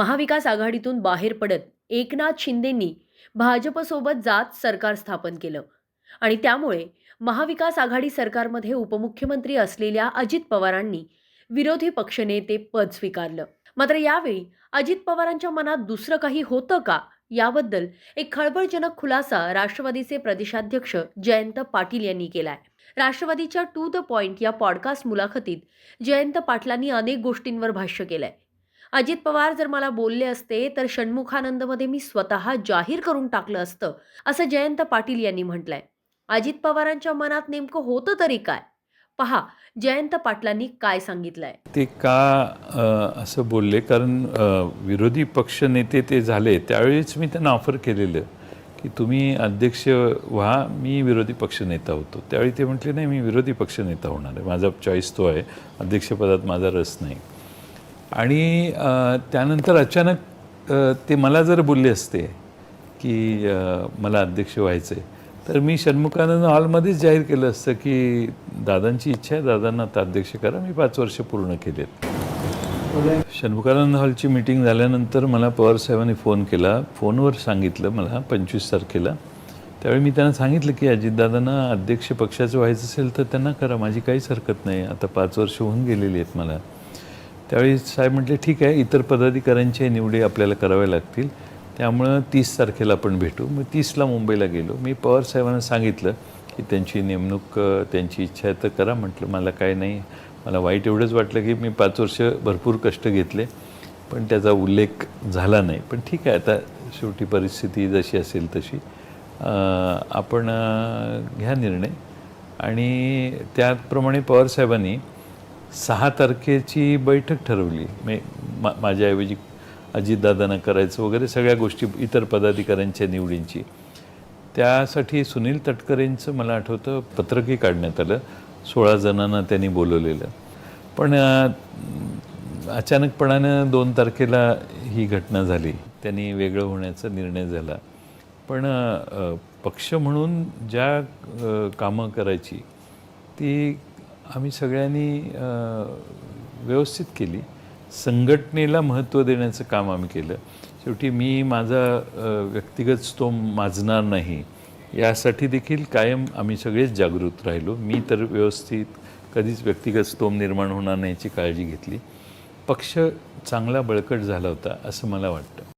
महाविकास आघाडीतून बाहेर पडत एकनाथ शिंदेंनी भाजपसोबत जात सरकार स्थापन केलं. आणि त्यामुळे महाविकास आघाडी सरकारमध्ये उपमुख्यमंत्री असलेल्या अजित पवारांनी विरोधी पक्षनेते पद स्वीकारलं. मात्र यावेळी अजित पवारांच्या मनात दुसरं काही होतं का? याबद्दल एक खळबळजनक खुलासा राष्ट्रवादीचे प्रदेशाध्यक्ष जयंत पाटील यांनी केलाय. राष्ट्रवादीच्या टू द पॉइंट या पॉडकास्ट मुलाखतीत जयंत पाटलांनी अनेक गोष्टींवर भाष्य केलंय. अजित पवार जर मला बोलले असते तर षण्मुखानंदमध्ये मी स्वतः जाहीर करून टाकलं असतं असं जयंत पाटील यांनी म्हटलंय. अजित पवारांच्या मनात नेमकं होतं तरी काय? पहा जयंत पाटलांनी काय सांगितलंय? ते का असं बोलले? कारण विरोधी पक्ष नेते ते झाले त्यावेळीच मी त्यांना ऑफर केलेलं की तुम्ही अध्यक्ष व्हा मी विरोधी पक्षनेता होतो. त्यावेळी ते म्हटले नाही मी विरोधी पक्षनेता होणार आहे. माझा चॉईस तो आहे. अध्यक्षपदात माझा रस नाही. आणि त्यानंतर अचानक ते मला जर बोलले असते की मला अध्यक्ष व्हायचं आहे तर मी षण्मुखानंद हॉलमध्येच जाहीर केलं असतं की दादांची इच्छा आहे दादांना आता अध्यक्ष करा मी पाच वर्ष पूर्ण केलेत. षण्मुखानंद हॉलची मीटिंग झाल्यानंतर मला पवार साहेबांनी फोन केला फोनवर सांगितलं मला पंचवीस तारखेला. त्यावेळी मी त्यांना सांगितलं की अजितदादांना अध्यक्ष पक्षाचं व्हायचं असेल तर त्यांना करा माझी काहीच हरकत नाही आता पाच वर्ष होऊन गेलेली आहेत मला. त्यावेळी साहेब म्हटले ठीक आहे इतर पदाधिकाऱ्यांच्या निवडी आपल्याला कराव्या लागतील. त्यामुळं तीस तारखेला आपण भेटू. मग तीसला मुंबईला गेलो. मी पवार साहेबांना सांगितलं की त्यांची नेमणूक त्यांची इच्छा आहे तर करा. म्हटलं मला काय नाही. मला वाईट एवढंच वाटलं की मी पाच वर्ष भरपूर कष्ट घेतले पण त्याचा उल्लेख झाला नाही. पण ठीक आहे आता शेवटी परिस्थिती जशी असेल तशी. आपण घ्या निर्णय. आणि त्याप्रमाणे पवार साहेबांनी सहा तारखेची बैठक ठरवली. मी मा माझ्याऐवजी अजितदादांना करायचं वगैरे सगळ्या गोष्टी इतर पदाधिकाऱ्यांच्या निवडींची. त्यासाठी सुनील तटकरेंचं मला आठवतं पत्रकही काढण्यात आलं. सोळा जणांना त्यांनी बोलवलेलं. पण अचानकपणानं दोन तारखेला ही घटना झाली. त्यांनी वेगळं होण्याचा निर्णय झाला. पण पक्ष म्हणून ज्या कामं करायची ती आम्ही सगळ्यांनी व्यवस्थित केली. संघटनेला महत्त्व देण्याचं काम आम्ही केलं. शेवटी मी माझा व्यक्तिगत स्तोम माजणार नाही यासाठी देखील कायम आम्ही सगळेच जागृत राहिलो. मी तर व्यवस्थित कधीच व्यक्तिगत स्तोम निर्माण होणार नाही याची काळजी घेतली. पक्ष चांगला बळकट झाला होता असं मला वाटतं.